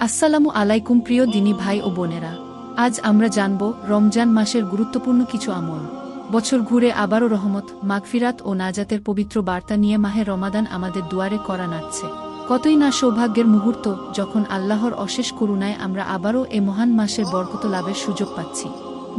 আসসালামু আলাইকুম প্রিয় দিনী ভাই ও বোনেরা। আজ আমরা জানব রমজান মাসের গুরুত্বপূর্ণ কিছু আমল। বছর ঘুরে আবারও রহমত, মাগফিরাত ও নাজাতের পবিত্র বার্তা নিয়ে মাহে রমাদান আমাদের দুয়ারে করা নাচ্ছে। কতই না সৌভাগ্যের মুহূর্ত যখন আল্লাহর অশেষ করুণায় আমরা আবারও এ মহান মাসের বরকত লাভের সুযোগ পাচ্ছি।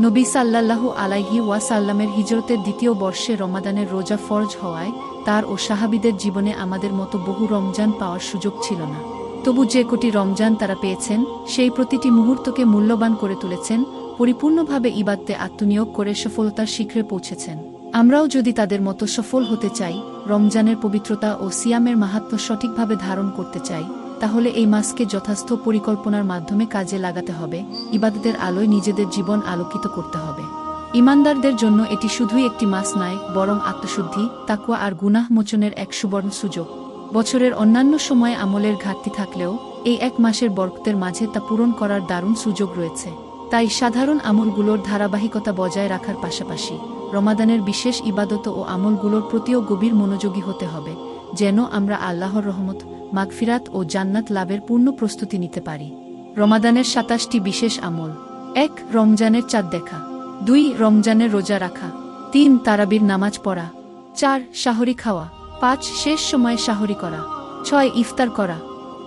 নবী সাল্লাল্লাহু আলাইহি ওয়াসাল্লামের হিজরতের দ্বিতীয় বর্ষে রমাদানের রোজা ফরজ হওয়ায় তার ও সাহাবিদের জীবনে আমাদের মতো বহু রমজান পাওয়ার সুযোগ ছিল না। তবু যে কোটি রমজান তারা পেয়েছেন, সেই প্রতিটি মুহূর্তকে মূল্যবান করে তুলেছেন, পরিপূর্ণভাবে ইবাদতে আত্মনিয়োগ করে সফলতার শিখরে পৌঁছেছেন। আমরাও যদি তাদের মতো সফল হতে চাই, রমজানের পবিত্রতা ও সিয়ামের মাহাত্ম সঠিকভাবে ধারণ করতে চাই, তাহলে এই মাসকে যথাস্থ পরিকল্পনার মাধ্যমে কাজে লাগাতে হবে, ইবাদতের আলোয় নিজেদের জীবন আলোকিত করতে হবে। ইমানদারদের জন্য এটি শুধুই একটি মাস নয়, বরং আত্মশুদ্ধি তাকুয়া আর গুনাহ মোচনের এক সুবর্ণ সুযোগ। বছরের অন্যান্য সময়ে আমলের ঘাটতি থাকলেও, এই এক মাসের বরকতের মাঝে তা পূরণ করার দারুণ সুযোগ রয়েছে। তাই সাধারণ আমলগুলোর ধারাবাহিকতা বজায় রাখার পাশাপাশি, রমাদানের বিশেষ ইবাদত ও আমলগুলোর প্রতিও গভীর মনোযোগী হতে হবে, যেন আমরা আল্লাহর রহমত, মাগফিরাত ও জান্নাত লাভের পূর্ণ প্রস্তুতি নিতে পারি। রমাদানের সাতাশটি বিশেষ আমল। এক, রমজানের চাঁদ দেখা। দুই, রমজানের রোজা রাখা। তিন, তারাবির নামাজ পড়া। চার, শাহরি খাওয়া। পাঁচ শেষ সময়ে শাহরি করা। ছয় ইফতার করা।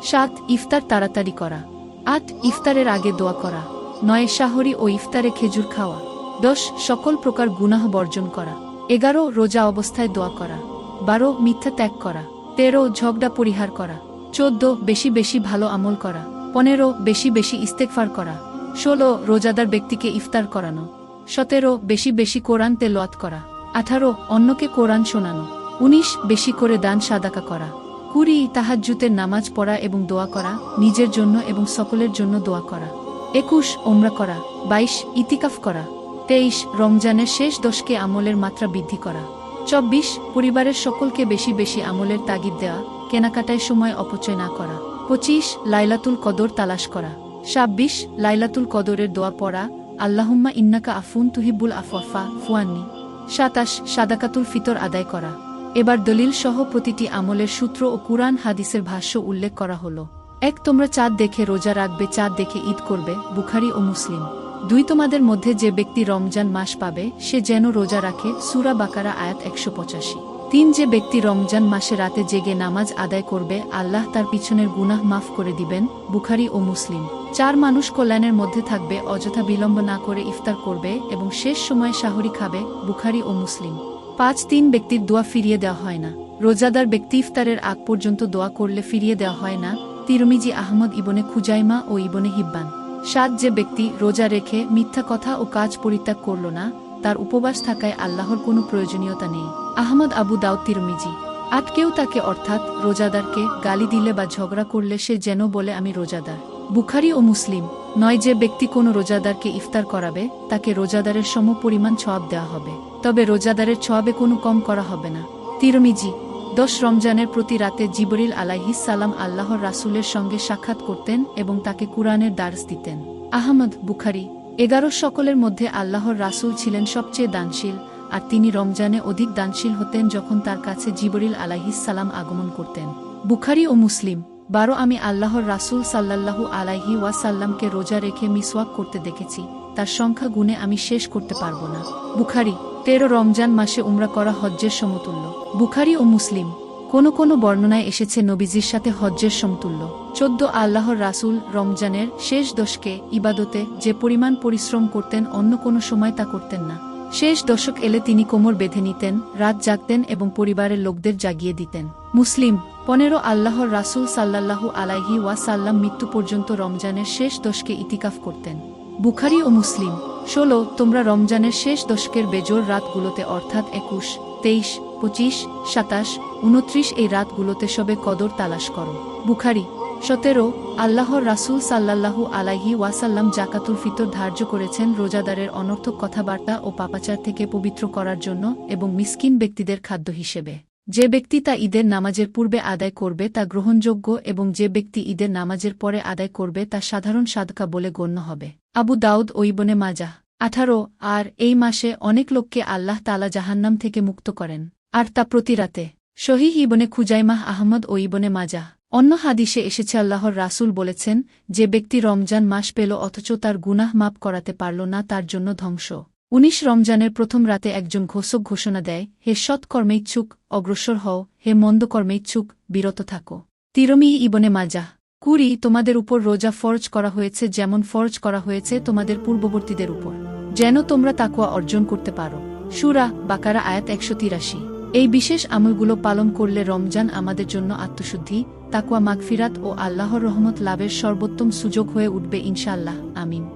সাত ইফতার তাড়াতাড়ি করা। আট ইফতারের আগে দোয়া করা। নয় শাহরি ও ইফতারে খেজুর খাওয়া। দশ সকল প্রকার গুনাহ বর্জন করা। এগারো রোজা অবস্থায় দোয়া করা। বারো মিথ্যা ত্যাগ করা। তেরো ঝগড়া পরিহার করা। চোদ্দ বেশি বেশি ভালো আমল করা। পনেরো বেশি বেশি ইস্তেকফার করা। ষোলো রোজাদার ব্যক্তিকে ইফতার করানো। সতেরো বেশি বেশি কোরআন তেলোয়াত করা। আঠারো অন্যকে কোরআন শোনানো। উনিশ, বেশি করে দান সাদাকা করা। কুড়ি, তাহাজ্জুতের নামাজ পড়া এবং দোয়া করা, নিজের জন্য এবং সকলের জন্য দোয়া করা। একুশ, ওমরা করা। বাইশ, ইতিকাফ করা। তেইশ, রমজানের শেষ দশকে আমলের মাত্রা বৃদ্ধি করা। চব্বিশ, পরিবারের সকলকে বেশি বেশি আমলের তাগিদ দেওয়া, কেনাকাটায় সময় অপচয় না করা। পঁচিশ, লাইলাতুল কদর তালাশ করা। ছাব্বিশ, লাইলাতুল কদরের দোয়া পড়া, আল্লাহুম্মা ইন্নাকা আফুন তুহিবুল আফওয়াফা, ফুয়ান্নি। সাতাশ, সাদাকাতুল ফিতর আদায় করা। এবার দলিল সহ প্রতিটি আমলের সূত্র ও কুরআন হাদিসের ভাষ্য উল্লেখ করা হলো। এক, তোমরা চাঁদ দেখে রোজা রাখবে, চাঁদ দেখে ঈদ করবে, বুখারি ও মুসলিম। দুই, তোমাদের মধ্যে যে ব্যক্তি রমজান মাস পাবে, সে যেন রোজা রাখে, সুরা বাকারা আয়াত একশো পঁচাশি। তিন, যে ব্যক্তি রমজান মাসে রাতে জেগে নামাজ আদায় করবে, আল্লাহ তার পিছনের গুনাহ মাফ করে দিবেন, বুখারি ও মুসলিম। চার, মানুষ কল্যাণের মধ্যে থাকবে, অযথা বিলম্ব না করে ইফতার করবে এবং শেষ সময়ে শাহরি খাবে, বুখারি ও মুসলিম। পাঁচ তিন ব্যক্তির দোয়া ফিরিয়ে দেওয়া হয় না। রোজাদার ব্যক্তি ইফতারের আগ পর্যন্ত দোয়া করলে ফিরিয়ে দেওয়া হয় না, তিরমিজি আহমদ ইবনে খুজাইমা ও ইবনে হিব্বান। সাত, যে ব্যক্তি রোজা রেখে মিথ্যা কথা ও কাজ পরিত্যাগ করল না, তার উপবাস থাকায় আল্লাহর কোনো প্রয়োজনীয়তা নেই। আহমদ আবু দাউদ তিরমিজি। আট, কেউ তাকে অর্থাৎ রোজাদারকে গালি দিলে বা ঝগড়া করলে সে যেন বলে, আমি রোজাদার। বুখারি ও মুসলিম। নয় যে ব্যক্তি কোনো রোজাদারকে ইফতার করাবে, তাকে রোজাদারের সম পরিমাণ ছয়াব দেওয়া হবে। তবে রোজাদারের ছয়াবে কোনো কম করা হবে না। তিরমিজি, দশ রমজানের প্রতি রাতে জিবরিল আলাইহিস সালাম আল্লাহর রাসুলের সঙ্গে সাক্ষাৎ করতেন এবং তাকে কুরআনের দার্স দিতেন। আহমদ বুখারি, এগারো সকলের মধ্যে আল্লাহর রাসুল ছিলেন সবচেয়ে দানশীল, আর তিনি রমজানে অধিক দানশীল হতেন যখন তার কাছে জিবরিল আলাইহিস সালাম আগমন করতেন। বুখারি ও মুসলিম বারো আমি আল্লাহর রাসুল সাল্লাল্লাহু আলাইহি ওয়াসাল্লামকে রোজা রেখে মিসওয়াক করতে দেখেছি, তার সংখ্যা গুণে আমি শেষ করতে পারব না। বুখারি, তেরো রমজান মাসে উমরা করা হজ্জের সমতুল্য। বুখারি ও মুসলিম, কোন কোন বর্ণনায় এসেছে নবীজির সাথে হজ্জের সমতুল্য। চোদ্দ আল্লাহর রাসুল রমজানের শেষ দশকে ইবাদতে যে পরিমাণ পরিশ্রম করতেন, অন্য কোনো সময় তা করতেন না। শেষ দশক এলে তিনি কোমর বেঁধে নিতেন, রাত জাগতেন এবং পরিবারের লোকদের জাগিয়ে দিতেন। মুসলিম পনেরো আল্লাহর রাসুল সাল্লাল্লাহু আলাইহি ওয়াসাল্লাম মৃত্যু পর্যন্ত রমজানের শেষ দশকে ইতিকাফ করতেন। বুখারি ও মুসলিম। ষোলো, তোমরা রমজানের শেষ দশকের বেজোর রাতগুলোতে অর্থাৎ একুশ, তেইশ, পঁচিশ, সাতাশ, উনত্রিশ এই রাতগুলোতে সবে কদর তালাশ করো। বুখারি। সতেরো, আল্লাহর রাসুল সাল্লাল্লাহু আলাইহি ওয়াসাল্লাম জাকাতুল ফিতর ধার্য করেছেন রোজাদারের অনর্থক কথাবার্তা ও পাপাচার থেকে পবিত্র করার জন্য এবং মিসকিন ব্যক্তিদের খাদ্য হিসেবে। যে ব্যক্তি তা ঈদের নামাজের পূর্বে আদায় করবে তা গ্রহণযোগ্য এবং যে ব্যক্তি ঈদের নামাজের পরে আদায় করবে তা সাধারণ সাদকা বলে গণ্য হবে। আবু দাউদ ও মাজা আঠারো, আর এই মাসে অনেক লোককে আল্লাহ তালা জাহান্নাম থেকে মুক্ত করেন। আর তা প্রতি রাতে। শহীহ ইবনে খুজাইমাহ আহমদ ও ইবনে মাজাহ। অন্য হাদিসে এসেছে আল্লাহর রাসূল বলেছেন, যে ব্যক্তি রমজান মাস পেল অথচ তার গুনাহ মাপ করাতে পারল না, তার জন্য ধ্বংস। উনিশ রমজানের প্রথম রাতে একজন ঘোষক ঘোষণা দেয়, হে সৎকর্মে ইচ্ছুক, অগ্রসর হও, হে মন্দকর্মে ইচ্ছুক, বিরত থাকো। তিরমি ইবনে মাজাহ কুড়ি তোমাদের উপর রোজা ফরজ করা হয়েছে যেমন ফরজ করা হয়েছে তোমাদের পূর্ববর্তীদের উপর। যেন তোমরা তাকুয়া অর্জন করতে পারো। সুরা বাকারা, আয়াত একশো তিরাশি। এই বিশেষ আমলগুলো পালন করলে রমজান আমাদের জন্য আত্মশুদ্ধি তাকুয়া মাগফিরাত ও আল্লাহর রহমত লাভের সর্বোত্তম সুযোগ হয়ে উঠবে ইনশাআল্লাহ। আমিন।